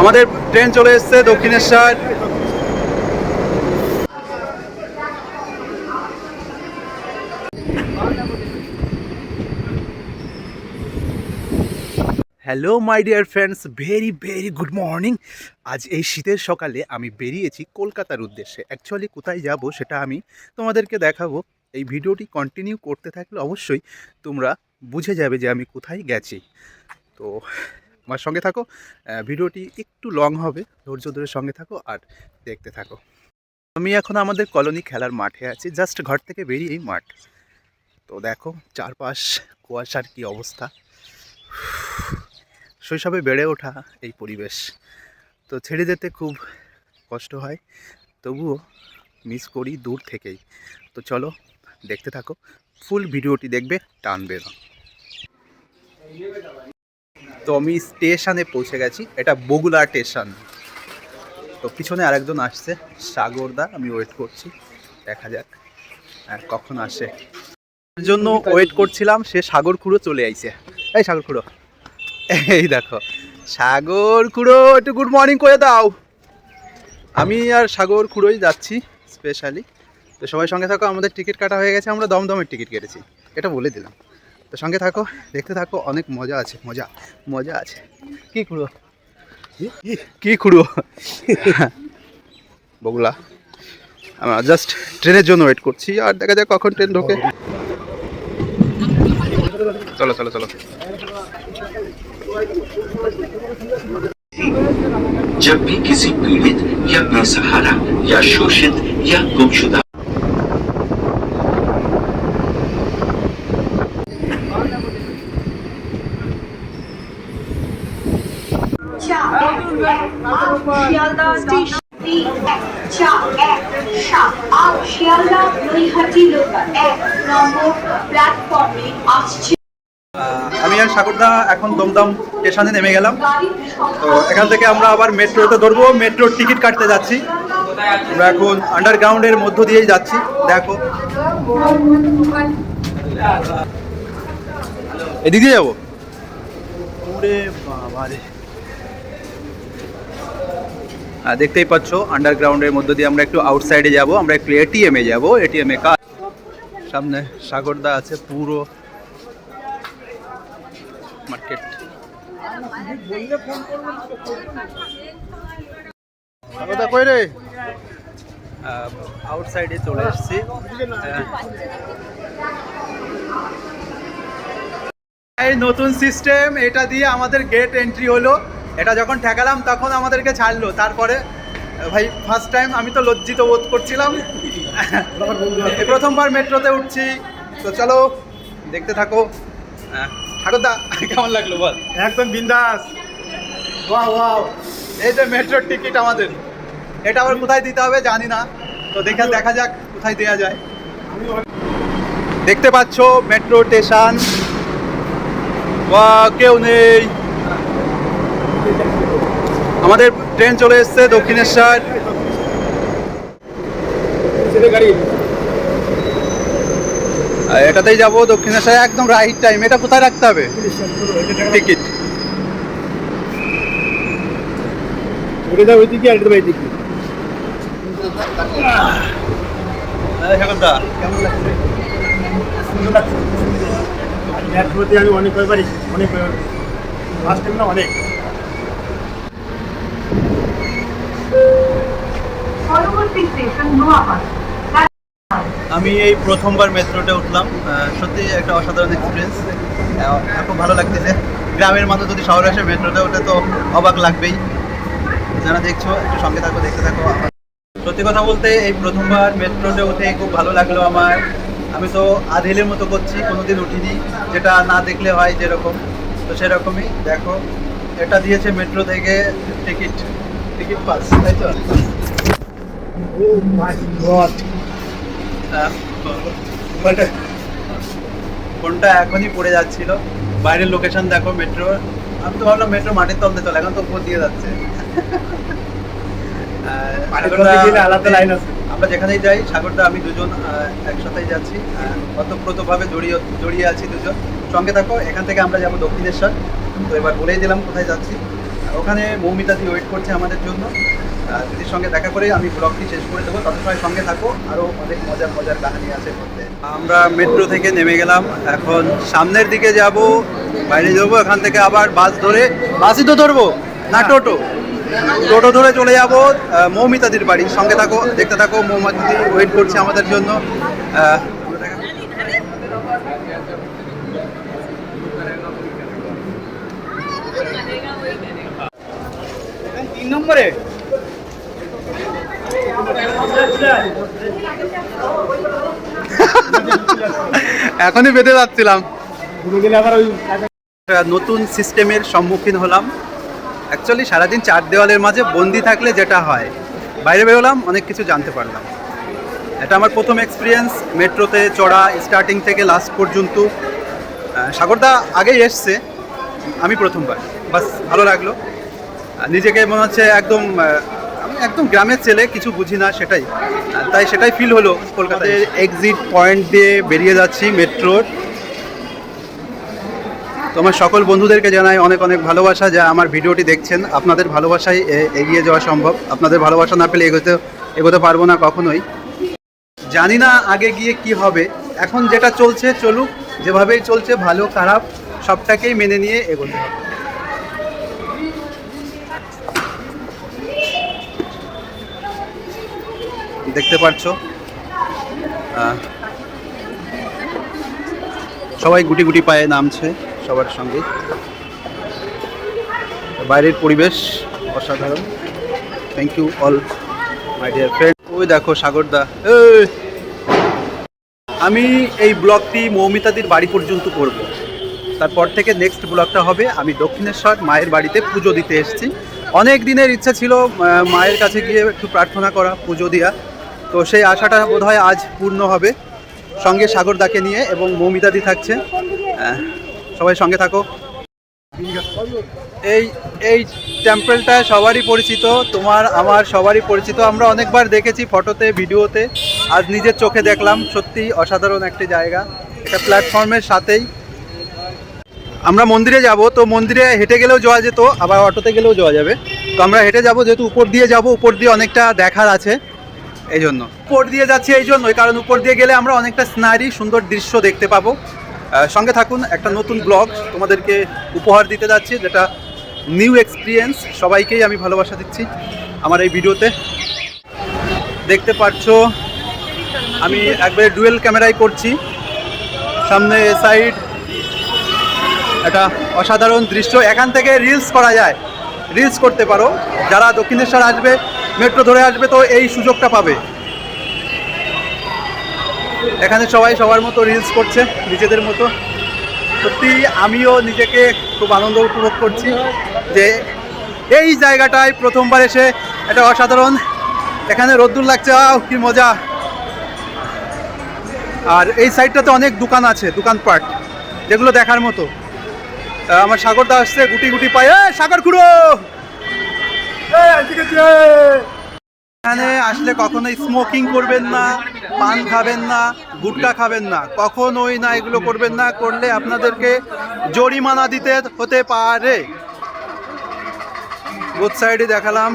আমাদের ট্রেন চলে এসছে Dakshineswar. Hello my dear friends very very good morning আজ এই শীতের সকালে আমি বেরিয়েছি কলকাতার উদ্দেশ্যে। অ্যাকচুয়ালি কোথায় যাব সেটা আমি তোমাদেরকে দেখাবো। এই ভিডিওটি কন্টিনিউ করতে থাকলে অবশ্যই তোমরা বুঝে যাবে যে আমি কোথায় গেছি। তো আমার সঙ্গে থাকো। ভিডিওটি একটু লং হবে, ধৈর্য ধরে সঙ্গে থাকো আর দেখতে থাকো। আমি এখন আমাদের কলোনি খেলার মাঠে আছি জাস্ট ঘর থেকে বেরিয়েই মাঠ। তো দেখো, চারপাশ, কুয়াশার কি অবস্থা। শৈশবে বেড়ে ওঠা এই পরিবেশ। তো ছেড়ে যেতে খুব কষ্ট হয়, তবুও মিস করি দূর থেকেই। তো চলো, দেখতে থাকো। ফুল ভিডিওটি দেখবে, টানবে না। তো আমি স্টেশনে পৌঁছে গেছি। এটা বগুলা স্টেশন। তো পিছনে আরেকজন আসছে, সাগরদা। আমি ওয়েট করছি, দেখা যাক, আর কখন আসে। এর জন্য ওয়েট করছিলাম, সে সাগর খুঁড়ো চলে আইছে। এই সাগর খুঁড়ো। এই দেখো, সাগর খুঁড়ো, একটু গুড মর্নিং করে দাও। আমি আর সাগর খুঁড়োই যাচ্ছি স্পেশালি তো সবাই সঙ্গে থাকো, আমাদের টিকিট কাটা হয়ে গেছে, আমরা দমদমের টিকিট কেটেছি। এটা বলে দিলাম। তো সঙ্গে থাকো দেখতে থাকো অনেক মজা আছে মজা মজা আছে কি খুঁড়ো কি খুঁড়ো বগুলা আমরা জাস্ট ট্রেনের জন্য ওয়েট করছি আর দেখা যাক কখন ট্রেন ঢোকে চলো চলো চলো जब भी किसी पीड़ित या बेसहारा या शोषित या गुमशुदा আমি আর সাগরদা এখন দমদম স্টেশনে নেমে গেলাম। তো এখান থেকে আমরা আবার মেট্রোতে ধরবো। মেট্রোর টিকিট কাটতে যাচ্ছি। আমরা এখন আন্ডারগ্রাউন্ডের মধ্য দিয়েই যাচ্ছি। দেখো। এদিক যাব? বাবা রে দেখতেই পাচ্ছ আন্ডারগ্রাউন্ডের মধ্য দিয়ে আমরা একটু আউটসাইডে যাব আমরা একটু এটিএম এটিএমে যাব এটিএমে কাজ। সামনে সাগরদা আছে পুরো মার্কেট সাগরদা কই রে? আউটসাইডে চলে এসেছি। এই নতুন সিস্টেম এটা দিয়ে আমাদের গেট এন্ট্রি হলো। এটা যখন ঠেকালাম তখন আমাদেরকে ছাড়লো। তারপরে ভাই ফার্স্ট টাইম আমি তো লজ্জিত বোধ করছিলাম। প্রথমবার মেট্রোতে উঠছি। তো চলো দেখতে থাকো। আহ, ঠাকুরদা কেমন লাগল বল? একদম বিন্দাস। এই যে মেট্রোর টিকিট আমাদের। এটা আবার কোথায় দিতে হবে জানি না। তো দেখে দেখা যাক কোথায় দেওয়া যায়। দেখতে পাচ্ছ মেট্রো স্টেশন। বা কেউ নেই। আমাদের ট্রেন চলে এসছে দক্ষিণেশ্বর। এটাতেই যাব দক্ষিণেশ্বর, একদম রাইট টাইম এটা কোথায় রাখতে হবে? টিকিট আমি অনেক কয়বারই অনেক ফার্স্ট টাইম না অনেক। আমি এই প্রথমবার মেট্রোতে উঠলাম। সত্যি একটা অসাধারণ এক্সপিরিয়েন্স খুব ভালো লাগতেছে। গ্রামের মানুষ যদি শহরে আসে মেট্রোতে ওঠে তো অবাক লাগবেই। যারা দেখছ, একটু সঙ্গে থাকো, দেখতে থাকো। সত্যি কথা বলতে, এই প্রথমবার মেট্রোতে উঠে খুব ভালো লাগল আমার। আমি তো আধেলের মতো করছি, কোনোদিন উঠিনি। যেটা না দেখলে হয় যেরকম। তো সেরকমই, দেখো, এটা দিয়েছে মেট্রো থেকে টিকিট। টিকিট পাস, তাই তো? মাই গড আহ, ফোনটা এখনই পড়ে যাচ্ছিল। বাইরের লোকেশন দেখো মেট্রো আমি তো ভাবলাম মেট্রো মাটির তলতে চলে এখন তো উপর দিয়ে যাচ্ছে। আলাদা লাইন আছে। আমরা যেখানেই যাই সাগরদা আমি দুজন একসাথেই যাচ্ছি। অতপ্রতভাবে জড়িয়ে জড়িয়ে আছি দুজন। সঙ্গে থাকো এখান থেকে আমরা যাব দক্ষিণেশ্বর। তো এবার বলেই দিলাম কোথায় যাচ্ছি। ওখানে মৌমিতাদি ওয়েট করছে আমাদের জন্য। দিদির সঙ্গে দেখা করে আমি ব্লগটি শেষ করে দেবো। তত সময় সঙ্গে থাকো। আরও অনেক মজার মজার কাহিনী আছে আমরা মেট্রো থেকে নেমে গেলাম। এখন সামনের দিকে যাব। বাইরে যাব। এখান থেকে আবার বাস ধরে, বাসই তো ধরবো না টোটো? টোটো ধরে চলে যাব মৌমিতাদির বাড়ি। সঙ্গে থাকো, দেখতে থাকো। মৌমিতাদি ওয়েট করছে আমাদের জন্য। তিন নম্বরে? এখনই বেঁধে যাচ্ছিলাম। নতুন সিস্টেমের সম্মুখীন হলাম। অ্যাকচুয়ালি সারাদিন চার দেওয়ালের মাঝে বন্দি থাকলে যেটা হয় বাইরে বেরোলাম অনেক কিছু জানতে পারলাম। এটা আমার প্রথম এক্সপিরিয়েন্স মেট্রোতে চড়া স্টার্টিং থেকে লাস্ট পর্যন্ত। সাগরদা আগেই এসছে আমি প্রথমবার। বাস ভালো লাগল। নিজেকে মনে হচ্ছে একদম একদম গ্রামের ছেলে, কিছু বুঝি না সেটাই। তাই সেটাই ফিল হলো কলকাতায়। এক্সিট পয়েন্ট দিয়ে বেরিয়ে যাচ্ছি মেট্রোর তোমার সকল বন্ধুদেরকে জানাই অনেক অনেক ভালোবাসা যা আমার ভিডিওটি দেখছেন। আপনাদের ভালোবাসায় এগিয়ে যাওয়া সম্ভব। আপনাদের ভালোবাসা না পেলে এগোতে এগোতে পারব না কখনোই। জানি না আগে গিয়ে কি হবে। এখন যেটা চলছে চলুক, যেভাবেই চলছে, ভালো খারাপ, সবটাকেই মেনে নিয়ে এগোতে হবে। দেখতে পাচ্ছ সবাই গুটি গুটি পায়ে নামছে সবার সঙ্গে। বাইরের পরিবেশ অসাধারণ। Thank you all my dear friend ওই দেখো সাগরদা! আমি এই ব্লগটি মৌমিতাদির বাড়ি পর্যন্ত করব। তারপর থেকে নেক্সট ব্লগটা হবে। আমি দক্ষিণেশ্বর মায়ের বাড়িতে পুজো দিতে এসেছি। অনেক দিনের ইচ্ছা ছিল মায়ের কাছে গিয়ে একটু প্রার্থনা করা, পুজো দেওয়া তো সেই আশাটা বোধহয় আজ পূর্ণ হবে। সঙ্গে সাগরদাকে নিয়ে এবং মৌমিতাদি থাকছে। সবাই সঙ্গে থাকো। এই এই টেম্পলটা সবারই পরিচিত, তোমার, আমার সবারই পরিচিত। আমরা অনেকবার দেখেছি ফটোতে ভিডিওতে। আজ নিজের চোখে দেখলাম, সত্যি অসাধারণ একটি জায়গা। এটা প্ল্যাটফর্মের সাথেই। আমরা মন্দিরে যাব, তো মন্দিরে হেঁটে গেলেও যাওয়া যেত, আবার অটোতে গেলেও যাওয়া যাবে। তো আমরা হেঁটে যাব, যেহেতু উপর দিয়ে যাব, উপর দিয়ে অনেকটা দেখার আছে। এই জন্য উপর দিয়ে যাচ্ছি এই জন্যই, কারণ উপর দিয়ে গেলে আমরা অনেকটা সিনারি সুন্দর দৃশ্য দেখতে পাবো। সঙ্গে থাকুন, একটা নতুন ব্লগ তোমাদেরকে উপহার দিতে যাচ্ছি, যেটা নিউ এক্সপিরিয়েন্স, সবাইকেই আমি ভালোবাসা দিচ্ছি আমার এই ভিডিওতে। দেখতে পাচ্ছ আমি একবারে ডুয়েল ক্যামেরায় করছি। সামনে সাইড একটা অসাধারণ দৃশ্য, এখান থেকে রিলস করা যায়। রিলস করতে পারো। যারা দক্ষিণেশ্বর আসবে মেট্রো ধরে আসবে তো এই সুযোগটা পাবে। এখানে সবাই সবার মতো রিলস করছে নিজেদের মতো। সত্যি আমিও নিজেকে খুব আনন্দ উপভোগ করছি যে এই জায়গাটায় প্রথমবার এসে একটা অসাধারণ এখানে রোদ্দুর লাগছে আহ কি মজা। আর এই সাইডটাতে অনেক দোকান আছে দোকান দোকানপাট যেগুলো দেখার মতো। আমার সাগরদা আসছে গুটি গুটি পায়ে "এ, সাগর খুঁড়ো! এখানে আসলে কখনোই স্মোকিং করবেন না, পান খাবেন না, গুটকা খাবেন না। কখনোই না এগুলো করবেন না, করলে আপনাদেরকে জরিমানা দিতে হতে পারে। বোথ সাইডে দেখালাম।